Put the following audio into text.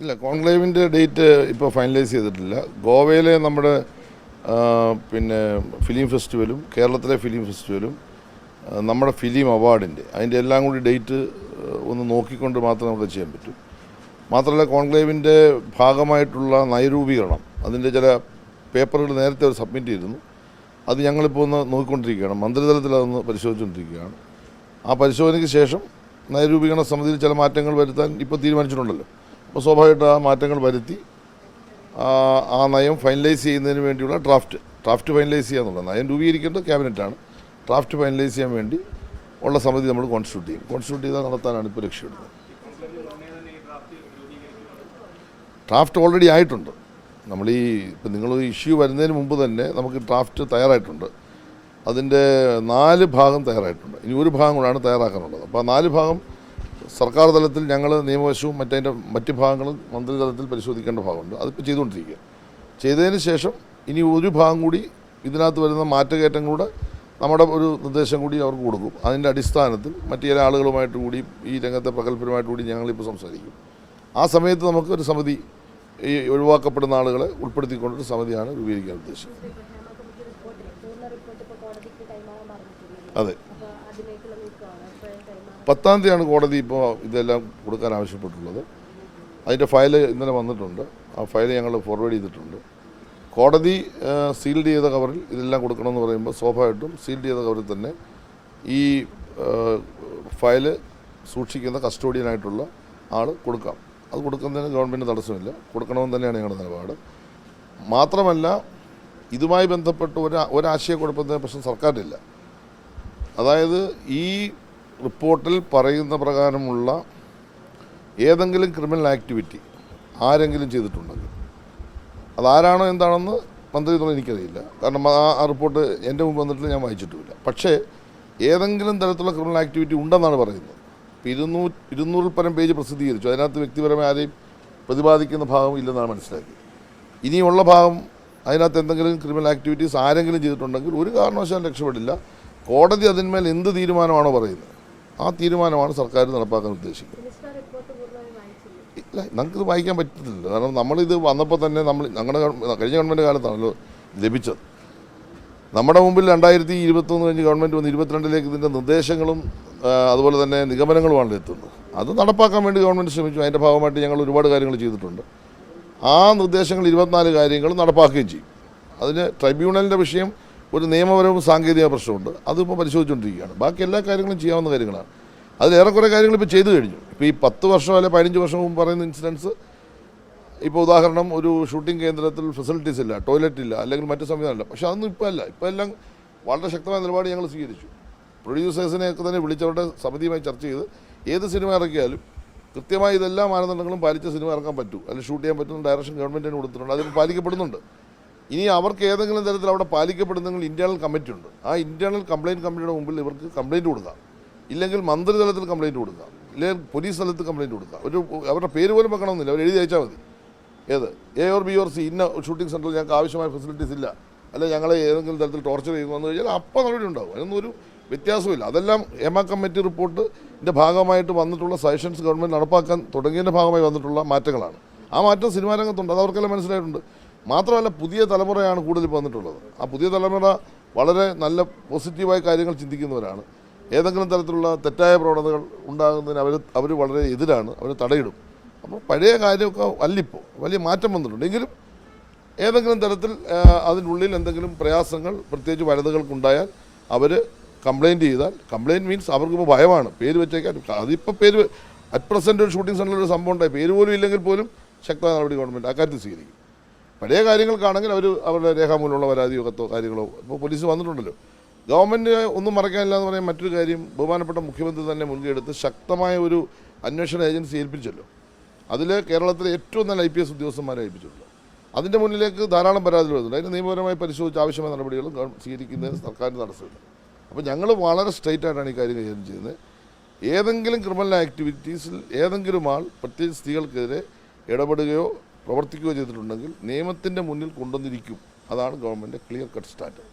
ഇല്ല കോൺക്ലേവിന്റെ ഡേറ്റ് ഇപ്പോൾ ഫൈനലൈസ് ചെയ്തിട്ടില്ല. ഗോവയിലെ നമ്മുടെ പിന്നെ ഫിലിം ഫെസ്റ്റിവലും കേരളത്തിലെ ഫിലിം ഫെസ്റ്റിവലും നമ്മുടെ ഫിലിം അവാർഡിന്റെ അതിന്റെ എല്ലാം കൂടി ഡേറ്റ് ഒന്ന് നോക്കിക്കൊണ്ട് മാത്രമേ നമുക്ക് ചെയ്യാൻ പറ്റൂ. മാത്രമല്ല കോൺക്ലേവിന്റെ ഭാഗമായിട്ടുള്ള നയരൂപീകരണം അതിന്റെ ചില പേപ്പറുകൾ നേരത്തെ അവർ സബ്മിറ്റ് ചെയ്തിരുന്നു. അത് ഞങ്ങളിപ്പോൾ ഒന്ന് നോക്കിക്കൊണ്ടിരിക്കുകയാണ്. മന്ത്രിതലത്തിൽ അതൊന്ന് പരിശോധിച്ചുകൊണ്ടിരിക്കുകയാണ് ആ പരിശോധനയ്ക്ക് ശേഷം നയരൂപീകരണ സമിതിയിൽ ചില മാറ്റങ്ങൾ വരുത്താൻ ഇപ്പോൾ തീരുമാനിച്ചിട്ടുണ്ടല്ലോ. അപ്പോൾ സ്വാഭാവികമായിട്ട് ആ മാറ്റങ്ങൾ വരുത്തി ആ നയം ഫൈനലൈസ് ചെയ്യുന്നതിന് വേണ്ടിയുള്ള ഡ്രാഫ്റ്റ് ഡ്രാഫ്റ്റ് ഫൈനലൈസ് ചെയ്യാന്നുള്ളത് നയം രൂപീകരിക്കേണ്ടത് ക്യാബിനറ്റാണ് ഡ്രാഫ്റ്റ് ഫൈനലൈസ് ചെയ്യാൻ വേണ്ടി ഉള്ള സമിതി നമ്മൾ കോൺസ്റ്റിറ്റ്യൂട്ട് ചെയ്യും. കോൺസ്റ്റിറ്റ്യൂട്ട് ചെയ്താൽ നടത്താനാണ് ഇപ്പോൾ ലക്ഷ്യമിടുന്നത്. ഡ്രാഫ്റ്റ് ഓൾറെഡി ആയിട്ടുണ്ട്. നമ്മൾ ഈ ഇപ്പം നിങ്ങൾ ഇഷ്യൂ വരുന്നതിന് മുമ്പ് തന്നെ നമുക്ക് ഡ്രാഫ്റ്റ് തയ്യാറായിട്ടുണ്ട്. അതിന്റെ നാല് ഭാഗം തയ്യാറായിട്ടുണ്ട്. ഇനി ഒരു ഭാഗം കൂടാണ് തയ്യാറാക്കാനുള്ളത്. അപ്പോൾ ആ നാല് ഭാഗം സർക്കാർ തലത്തിൽ ഞങ്ങൾ നിയമവശവും മറ്റതിന്റെ മറ്റ് ഭാഗങ്ങളും മന്ത്രിതലത്തിൽ പരിശോധിക്കേണ്ട ഭാഗമുണ്ട്. അതിപ്പോൾ ചെയ്തുകൊണ്ടിരിക്കുക. ചെയ്തതിന് ശേഷം ഇനി ഒരു ഭാഗം കൂടി ഇതിനകത്ത് വരുന്ന മാറ്റകയറ്റം കൂടെ നമ്മുടെ ഒരു നിർദ്ദേശം കൂടി അവർക്ക് കൊടുക്കും. അതിന്റെ അടിസ്ഥാനത്തിൽ മറ്റു ചില ആളുകളുമായിട്ട് കൂടി ഈ രംഗത്തെ പ്രഗത്ഭരുമായിട്ട് കൂടി ഞങ്ങളിപ്പോൾ സംസാരിക്കും. ആ സമയത്ത് നമുക്ക് ഒരു സമിതി ഈ ഒഴിവാക്കപ്പെടുന്ന ആളുകളെ ഉൾപ്പെടുത്തിക്കൊണ്ടൊരു സമിതിയാണ് രൂപീകരിക്കാൻ ഉദ്ദേശിക്കുന്നത് ഹേമ കമ്മിറ്റി റിപ്പോർട്ടിൽ പൂർണ റിപ്പോർട്ട് ഇപ്പോൾ കോടതിക്ക് കൈമാറാൻ പറഞ്ഞിട്ടില്ല അതെ. പത്താം തീയതിയാണ് കോടതി ഇപ്പോൾ ഇതെല്ലാം കൊടുക്കാൻ ആവശ്യപ്പെട്ടുള്ളത് അതിന്റെ ഫയൽ ഇന്നലെ വന്നിട്ടുണ്ട്. ആ ഫയൽ ഞങ്ങൾ ഫോർവേഡ് ചെയ്തിട്ടുണ്ട്. കോടതി സീൽഡ് ചെയ്ത കവറിൽ ഇതെല്ലാം കൊടുക്കണമെന്ന് പറയുമ്പോൾ സ്വാഭാവികമായിട്ടും സീൽഡ് ചെയ്ത കവറിൽ തന്നെ ഈ ഫയൽ സൂക്ഷിക്കുന്ന കസ്റ്റോഡിയനായിട്ടുള്ള ആൾ കൊടുക്കാം. അത് കൊടുക്കുന്നതിന് ഗവൺമെന്റ് തടസ്സമില്ല. കൊടുക്കണമെന്ന് തന്നെയാണ് ഞങ്ങളുടെ നിലപാട്. മാത്രമല്ല ഇതുമായി ബന്ധപ്പെട്ട് ഒരു ഒരാശയക്കുഴപ്പത്തിന് പ്രശ്നം സർക്കാരിനില്ല. അതായത് ഈ റിപ്പോർട്ടിൽ പറയുന്ന പ്രകാരമുള്ള ഏതെങ്കിലും ക്രിമിനൽ ആക്ടിവിറ്റി ആരെങ്കിലും ചെയ്തിട്ടുണ്ടെങ്കിൽ അതാരാണോ എന്താണെന്ന് മന്ത്രി എന്നുള്ള എനിക്കറിയില്ല. കാരണം ആ റിപ്പോർട്ട് എന്റെ മുമ്പ് വന്നിട്ട് ഞാൻ വായിച്ചിട്ടുമില്ല. പക്ഷേ ഏതെങ്കിലും തരത്തിലുള്ള ക്രിമിനൽ ആക്ടിവിറ്റി ഉണ്ടെന്നാണ് പറയുന്നത്. ഇപ്പോൾ ഇരുന്നൂറ് ഇരുന്നൂറിൽ പരം പേജ് പ്രസിദ്ധീകരിച്ചു. അതിനകത്ത് വ്യക്തിപരമായി ആരെയും പ്രതിപാദിക്കുന്ന ഭാഗം ഇല്ലെന്നാണ് മനസ്സിലാക്കിയത്. ഇനിയുള്ള ഭാഗം അതിനകത്ത് എന്തെങ്കിലും ക്രിമിനൽ ആക്ടിവിറ്റീസ് ആരെങ്കിലും ചെയ്തിട്ടുണ്ടെങ്കിൽ ഒരു കാരണവശാലും രക്ഷപ്പെടില്ല. കോടതി അതിന്മേൽ എന്ത് തീരുമാനമാണോ പറയുന്നത്? ആ തീരുമാനമാണ് സർക്കാർ നടപ്പാക്കാൻ ഉദ്ദേശിക്കുന്നത്. ഇല്ല നമുക്കിത് വായിക്കാൻ പറ്റത്തില്ല കാരണം നമ്മളിത് വന്നപ്പോൾ തന്നെ നമ്മൾ ഞങ്ങളുടെ കഴിഞ്ഞ ഗവൺമെന്റ് കാലത്താണല്ലോ ലഭിച്ചത്. നമ്മുടെ മുമ്പിൽ രണ്ടായിരത്തി ഇരുപത്തൊന്ന് കഴിഞ്ഞ് ഗവൺമെന്റ് വന്ന് ഇരുപത്തിരണ്ടിലേക്ക് ഇതിന്റെ നിർദ്ദേശങ്ങളും അതുപോലെ തന്നെ നിഗമനങ്ങളുമാണ് എത്തുന്നത്. അത് നടപ്പാക്കാൻ വേണ്ടി ഗവൺമെന്റ് ശ്രമിച്ചു. അതിന്റെ ഭാഗമായിട്ട് ഞങ്ങൾ ഒരുപാട് കാര്യങ്ങൾ ചെയ്തിട്ടുണ്ട്. ആ നിർദ്ദേശങ്ങൾ ഇരുപത്തിനാല് കാര്യങ്ങളും നടപ്പാക്കുകയും ചെയ്യും. അതിന് ട്രൈബ്യൂണലിന്റെ വിഷയം ഒരു നിയമപരവും സാങ്കേതിക പ്രശ്നമുണ്ട്. അതിപ്പോൾ പരിശോധിച്ചുകൊണ്ടിരിക്കുകയാണ്. ബാക്കി എല്ലാ കാര്യങ്ങളും ചെയ്യാവുന്ന കാര്യങ്ങളാണ്. അതിലേറെക്കുറെ കാര്യങ്ങൾ ഇപ്പോൾ ചെയ്തു കഴിഞ്ഞു. ഇപ്പോൾ ഈ പത്ത് വർഷം അല്ലെങ്കിൽ പതിനഞ്ച് വർഷം മുമ്പ് പറയുന്ന ഇൻസിഡൻസ് ഇപ്പോൾ ഉദാഹരണം ഒരു ഷൂട്ടിംഗ് കേന്ദ്രത്തിൽ ഫെസിലിറ്റീസ് ഇല്ല ടോയ്ലറ്റ് ഇല്ല അല്ലെങ്കിൽ മറ്റു സംവിധാനമില്ല പക്ഷേ അതൊന്നും ഇപ്പോൾ അല്ല. ഇപ്പോൾ എല്ലാം വളരെ ശക്തമായ നിലപാട് ഞങ്ങൾ സ്വീകരിച്ചു. പ്രൊഡ്യൂസേഴ്സിനെയൊക്കെ തന്നെ വിളിച്ചവരുടെ സമിതിയുമായി ചർച്ച ചെയ്ത് ഏത് സിനിമ ഇറക്കിയാലും കൃത്യമായി ഇതെല്ലാ മാനദണ്ഡങ്ങളും പാലിച്ച സിനിമ ഇറക്കാൻ പറ്റൂ. അല്ലെങ്കിൽ ഷൂട്ട് ചെയ്യാൻ പറ്റുന്ന ഡയറക്ഷൻ ഗവൺമെന്റിന് കൊടുത്തിട്ടുണ്ട്. അതിന് പാലിക്കപ്പെടുന്നുണ്ട്. ഇനി അവർക്ക് ഏതെങ്കിലും തരത്തിൽ അവിടെ പാലിക്കപ്പെടുന്നെങ്കിൽ ഇന്റേണൽ കമ്മിറ്റി ഉണ്ട്. ആ ഇന്റേണൽ കംപ്ലയിന്റ് കമ്മിറ്റിയുടെ മുമ്പിൽ ഇവർക്ക് കംപ്ലയിന്റ് കൊടുക്കാം. ഇല്ലെങ്കിൽ മന്ത്രി തലത്തിൽ കംപ്ലയിന്റ് കൊടുക്കാം. ഇല്ലെങ്കിൽ പോലീസ് തലത്തിൽ കംപ്ലയിന്റ് കൊടുക്കാം. ഒരു അവരുടെ പേര് പോലും വെക്കണമെന്നില്ല. അവർ എഴുതി അയച്ചാൽ മതി. ഏത്? A or B or C ഇന്ന ഷൂട്ടിംഗ് സെന്ററിൽ ഞങ്ങൾക്ക് ആവശ്യമായ ഫെസിലിറ്റീസ് ഇല്ല. അല്ലെങ്കിൽ ഞങ്ങളെ ഏതെങ്കിലും തരത്തിൽ ടോർച്ചർ ചെയ്യുന്നു വന്നു കഴിഞ്ഞാൽ അപ്പം നടപടി ഉണ്ടാവും. അതിനൊന്നും ഒരു വ്യത്യാസമില്ല അതെല്ലാം എമ കമ്മിറ്റി റിപ്പോർട്ടിന്റെ ഭാഗമായിട്ട് വന്നിട്ടുള്ള സജഷൻസ് ഗവൺമെന്റ് നടപ്പാക്കാൻ തുടങ്ങിയതിന്റെ ഭാഗമായി വന്നിട്ടുള്ള മാറ്റങ്ങളാണ്. ആ മാറ്റം സിനിമാ രംഗത്തുണ്ട്. അത് അവർക്കെല്ലാം മനസ്സിലായിട്ടുണ്ട്. മാത്രമല്ല പുതിയ തലമുറയാണ് കൂടുതൽ വന്നിട്ടുള്ളത്. ആ പുതിയ തലമുറ വളരെ നല്ല പോസിറ്റീവായ കാര്യങ്ങൾ ചിന്തിക്കുന്നവരാണ്. ഏതെങ്കിലും തരത്തിലുള്ള തെറ്റായ പ്രവണതകൾ ഉണ്ടാകുന്നതിന് അവർ അവർ വളരെ എതിരാണ്. അവർ തടയിടും. അപ്പോൾ പഴയ കാര്യമൊക്കെ അല്ലിപ്പോൾ വലിയ മാറ്റം വന്നിട്ടുണ്ട്. എങ്കിലും ഏതെങ്കിലും തരത്തിൽ അതിനുള്ളിൽ എന്തെങ്കിലും പ്രയാസങ്ങൾ പ്രത്യേകിച്ച് വനിതകൾക്കുണ്ടായാൽ അവർ കംപ്ലയിന്റ് ചെയ്താൽ കംപ്ലയിന്റ് മീൻസ് അവർക്കിപ്പോൾ ഭയമാണ്. പേര് വെച്ചേക്കാൻ അതിപ്പോൾ പേര് അറ്റ് പ്രസന്റ് ഒരു ഷൂട്ടിംഗ് സെന്ററിൽ ഒരു സംഭവം ഉണ്ടായി. പേര് പോലും ഇല്ലെങ്കിൽ പോലും ശക്തമായ നടപടി ഗവൺമെന്റ് അക്കാര്യത്തിൽ സ്വീകരിക്കും. പഴയ കാര്യങ്ങൾക്കാണെങ്കിൽ അവർ അവരുടെ രേഖാമൂലമുള്ള പരാതിയോ കത്തോ കാര്യങ്ങളോ ഇപ്പോൾ പോലീസ് വന്നിട്ടുണ്ടല്ലോ. ഗവൺമെന്റ് ഒന്നും മറക്കാനില്ല എന്ന് പറയാൻ മറ്റൊരു കാര്യം ബഹുമാനപ്പെട്ട മുഖ്യമന്ത്രി തന്നെ മുൻകൈയെടുത്ത് ശക്തമായ ഒരു അന്വേഷണ ഏജൻസി ഏൽപ്പിച്ചല്ലോ. അതിൽ കേരളത്തിലെ ഏറ്റവും നല്ല ഐ പി എസ് ഉദ്യോഗസ്ഥന്മാരെ ഏൽപ്പിച്ചിട്ടുണ്ട്. അതിന്റെ മുന്നിലേക്ക് ധാരാളം പരാതികൾ വരുന്നുണ്ട്. അതിന് നിയമപരമായി പരിശോധിച്ച് ആവശ്യമായ നടപടികളും സ്വീകരിക്കുന്നതിന് സർക്കാരിന് തടസ്സമില്ല. അപ്പോൾ ഞങ്ങൾ വളരെ സ്ട്രൈറ്റ് ആയിട്ടാണ് ഈ കാര്യം കൈകാര്യം ചെയ്യുന്നത്. ഏതെങ്കിലും ക്രിമിനൽ ആക്ടിവിറ്റീസിൽ ഏതെങ്കിലും ആൾ പ്രത്യേകിച്ച് സ്ത്രീകൾക്കെതിരെ ഇടപെടുകയോ പ്രവർത്തിക്കുകയോ ചെയ്തിട്ടുണ്ടെങ്കിൽ നിയമത്തിന്റെ മുന്നിൽ കൊണ്ടുവന്നിരിക്കും. അതാണ് ഗവൺമെന്റ് ക്ലിയർ കട്ട് സ്റ്റാൻഡ്